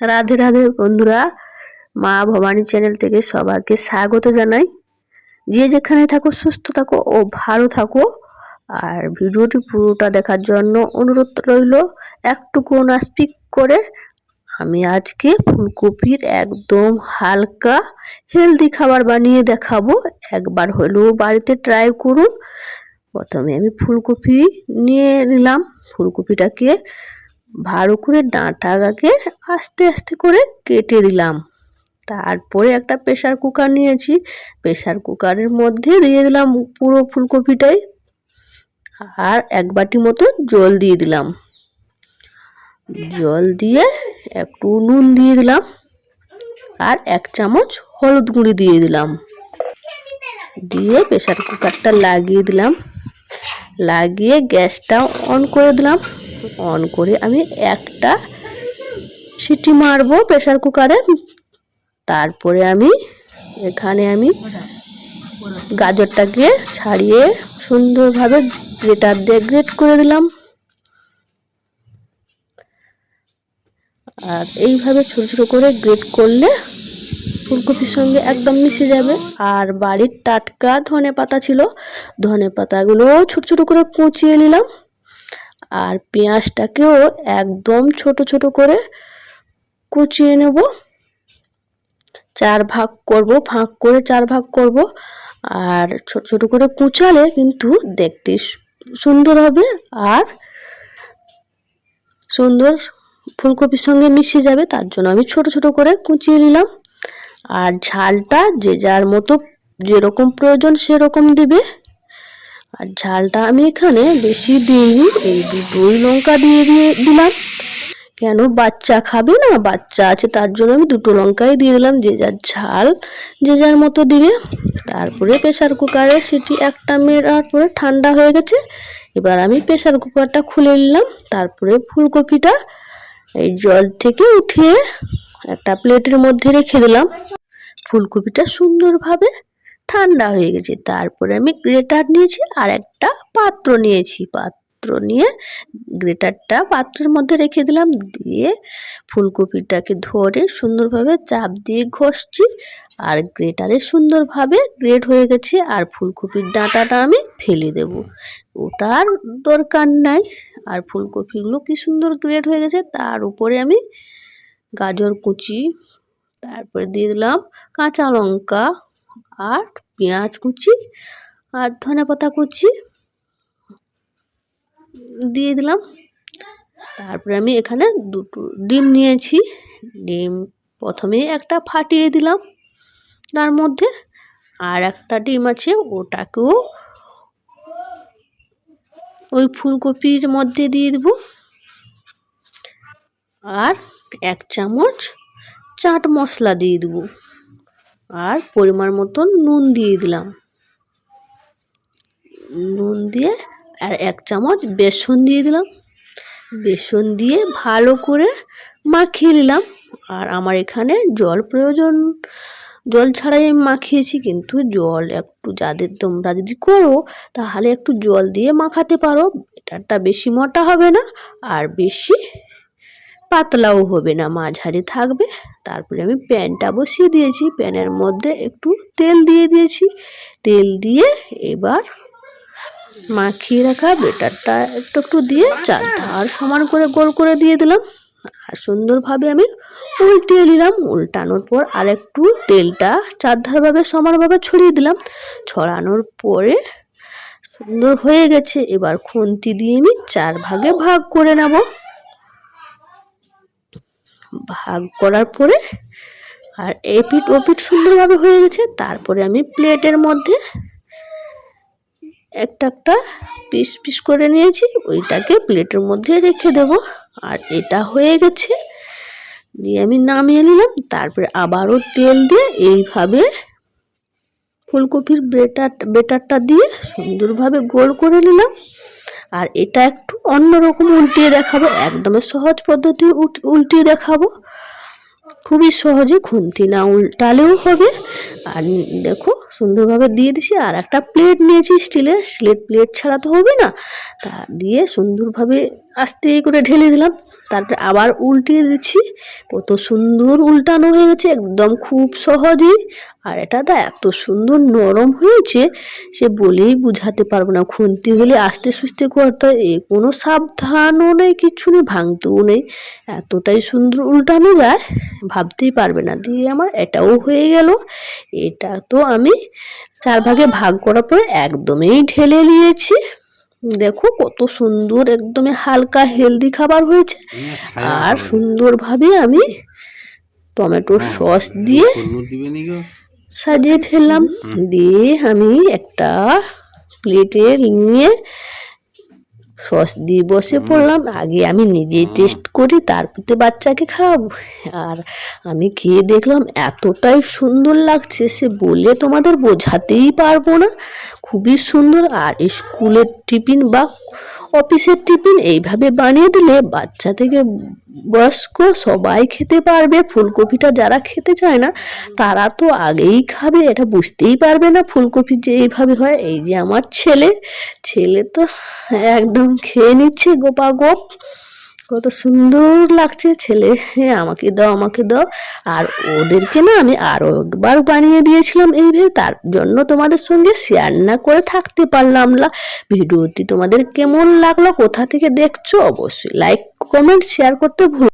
রাধে রাধে বন্ধুরা, মা ভবানী চ্যানেল থেকে সবাইকে স্বাগত জানাই। যে যেখানে থাকো, সুস্থ থাকো ও ভালো থাকো। আর ভিডিওটি পুরোটা দেখার জন্য অনুরোধ রইল, একটুকু না স্পিক করে। আমি আজকে ফুলকপির একদম হালকা হেলদি খাবার বানিয়ে দেখাবো। একবার হলেও বাড়িতে ট্রাই করুন। প্রথমে আমি ফুলকপি নিয়ে নিলাম। ফুলকপিটাকে ভালো করে ডাঁটাটাকে আস্তে আস্তে করে কেটে দিলাম। তারপরে একটা প্রেশার কুকার নিয়েছি। প্রেশার কুকারের মধ্যে দিয়ে দিলাম পুরো ফুলকপিটাই আর এক বাটি মতো জল দিয়ে দিলাম। জল দিয়ে একটু নুন দিয়ে দিলাম আর এক চামচ হলুদ গুঁড়ি দিয়ে দিলাম। দিয়ে প্রেশার কুকারটা লাগিয়ে দিলাম। লাগিয়ে গ্যাসটা অন করে দিলাম। অন করে আমি একটা সিটি মারবো প্রেশার কুকারে তারপরে আমি এখানে আমি গাজরটাকে ছাড়িয়ে সুন্দরভাবে গ্রেটার দিয়ে গ্রেট করে দিলাম। আর এইভাবে ছোট ছোট করে গ্রেট করলে ফুলকপির সঙ্গে একদম মিশে যাবে। আর বাড়ির টাটকা ধনে পাতা ছিল ধনে পাতাগুলো ছোট ছোট করে কুচিয়ে নিলাম। আর পেঁয়াজটাকেও একদম ছোট ছোট করে কুচিয়ে নেব। চার ভাগ করব ফাঁক করে চার ভাগ করব। আর ছোট ছোট করে কুচালে কিন্তু দেখতে সুন্দর হবে আর সুন্দর ফুলকপির সঙ্গে মিশে যাবে, তার জন্য আমি ছোট ছোট করে কুচিয়ে নিলাম। আর ঝালটা যে যার মতো যেরকম প্রয়োজন সেরকম দিবে। আর ঝালটা আমি এখানে বেশি দিইনি, এই দুটোই লঙ্কা দিয়ে দিয়ে দিলাম। কেন বাচ্চা খাবে না? বাচ্চা আছে, তার জন্য আমি দুটো লঙ্কাই দিয়ে দিলাম, যে যার ঝাল, যে যার মতো দিবে। তারপরে প্রেশার কুকারে সেটি একটা মেরার পরে ঠান্ডা হয়ে গেছে। এবার আমি প্রেশার কুকারটা খুলে নিলাম। তারপরে ফুলকপিটা এই জল থেকে উঠিয়ে একটা প্লেটের মধ্যে রেখে দিলাম। ফুলকপিটা সুন্দরভাবে ঠান্ডা হয়ে গেছে। তারপরে আমি গ্রেটার নিয়েছি আর একটা পাত্র নিয়েছি। পাত্র নিয়ে গ্রেটারটা পাত্রের মধ্যে রেখে দিলাম। দিয়ে ফুলকপিটাকে ধরে সুন্দরভাবে চাপ দিয়ে ঘষছি আর গ্রেটারে সুন্দরভাবে গ্রেট হয়ে গেছে আর ফুলকপির ডাঁটাটা আমি ফেলে দেব। ওটার দরকার নাই। আর ফুলকপিগুলো কি সুন্দর গ্রেট হয়ে গেছে। তার উপরে আমি গাজর কুচি, তারপরে দিয়ে দিলাম কাঁচা লঙ্কা আর পেঁয়াজ কুচি আর ধনে পাতা কুচি দিয়ে দিলাম। তারপরে আমি এখানে দুটো ডিম নিয়েছি। ডিম প্রথমে একটা ফাটিয়ে দিলাম তার মধ্যে। আর একটা ডিম আছে ওটাকেও ওই ফুলকপির মধ্যে দিয়ে দেব। আর এক চামচ চাট মশলা দিয়ে দেবো। আর পরিমাণ মতন নুন দিয়ে দিলাম। নুন দিয়ে আর এক চামচ বেসন দিয়ে দিলাম। বেসন দিয়ে ভালো করে মাখিয়ে নিলাম। আর আমার এখানে জল প্রয়োজন, জল ছাড়াই আমি মাখিয়েছি, কিন্তু জল একটু যাদের তোমরা যদি করো, তাহলে একটু জল দিয়ে মাখাতে পারো। এটারটা বেশি মোটা হবে না, আর বেশি পাতলাও হবে না, মাঝারি থাকবে। তারপরে আমি প্যানটা বসিয়ে দিয়েছি। প্যানের মধ্যে একটু তেল দিয়ে দিয়েছি। তেল দিয়ে এবার মাখিয়ে রাখা বেটারটা একটু একটু দিয়ে চার ধার সমান করে গোল করে দিয়ে দিলাম। আর সুন্দরভাবে আমি উল্টিয়ে নিলাম। উল্টানোর পর আর একটু তেলটা চারধারভাবে সমানভাবে ছড়িয়ে দিলাম। ছড়ানোর পরে সুন্দর হয়ে গেছে। এবার খুন্তি দিয়ে আমি চার ভাগে ভাগ করে নেব। ভাগ করার পরে আর এপিট ওপিট সুন্দরভাবে হয়ে গেছে। তারপরে আমি প্লেটের মধ্যে একটা একটা পিস পিস করে নিয়েছি। ওইটাকে প্লেটের মধ্যে রেখে দেব। আর এটা হয়ে গেছে। দিয়ে আমি নামিয়ে নিলাম। তারপরে আবারও তেল দিয়ে এইভাবে ফুলকপির বেটার বেটারটা দিয়ে সুন্দরভাবে গোল করে নিলাম। আর এটা একটু অন্যরকম উল্টিয়ে দেখাবো, একদমই সহজ পদ্ধতি উল্টিয়ে দেখাবো। খুবই সহজে খুন্তি না উল্টালেও হবে। আর দেখো, সুন্দরভাবে দিয়ে দিছি, আর একটা প্লেট নিয়েছি স্টিলের স্লেট প্লেট ছাড়া তো হবে না। তা দিয়ে সুন্দরভাবে আস্তে করে ঢেলে দিলাম। তারপরে আবার উল্টিয়ে দিচ্ছি। কত সুন্দর উল্টানো হয়ে গেছে, একদম খুব সহজেই। আর এটা তো এত সুন্দর নরম হয়েছে, সে বলেই বুঝাতে পারব না। খুন্তি হলে আস্তে সুস্তে করতে হয়, এ কোনো সাবধানও নেই, কিছু নেই, ভাঙতেও নেই। এতটাই সুন্দর উল্টানো যায়, ভাবতেই পারবে না। দিয়ে আমার এটাও হয়ে গেল। এটা তো আমি চার ভাগে ভাগ করার পর একদমই ঢেলে নিয়েছি দেখো কত সুন্দর একদমই হালকা হেলদি খাবার হয়েছে। আর সুন্দরভাবে আমি টমেটো সস দিয়ে দিবে নি গো। সাজিয়ে ফেললাম। দিয়ে আমি একটা প্লেটে নিয়ে সস দিয়ে বসে পড়লাম আগে আমি নিজেই টেস্ট করি তারপরে বাচ্চাকে খাওয়াবো। আর আমি খেয়ে দেখলাম এতটাই সুন্দর লাগছে সে বলে তোমাদের বোঝাতেই পারব না। খুবই সুন্দর। আর স্কুলের টিফিন বা অফিসের টিফিন এইভাবে বানিয়ে দিলে বাচ্চা থেকে বয়স্ক সবাই খেতে পারবে। ফুলকপিটা যারা খেতে চায় না, তারা তো আগেই খাবে, এটা বুঝতেই পারবে না ফুলকপি যে এইভাবে হয়। এই যে আমার ছেলে ছেলে তো একদম খেয়ে নিচ্ছে গোপা গোপ। কত সুন্দর লাগছে, ছেলে। হ্যাঁ আমাকে দাও আমাকে দাও। আর ওদেরকে না আমি আরও একবার বানিয়ে দিয়েছিলাম এই এইভাবে তার জন্য তোমাদের সঙ্গে শেয়ার না করে থাকতে পারলাম না। ভিডিওটি তোমাদের কেমন লাগল, কোথা থেকে দেখছ, অবশ্যই লাইক কমেন্ট শেয়ার করতে ভুল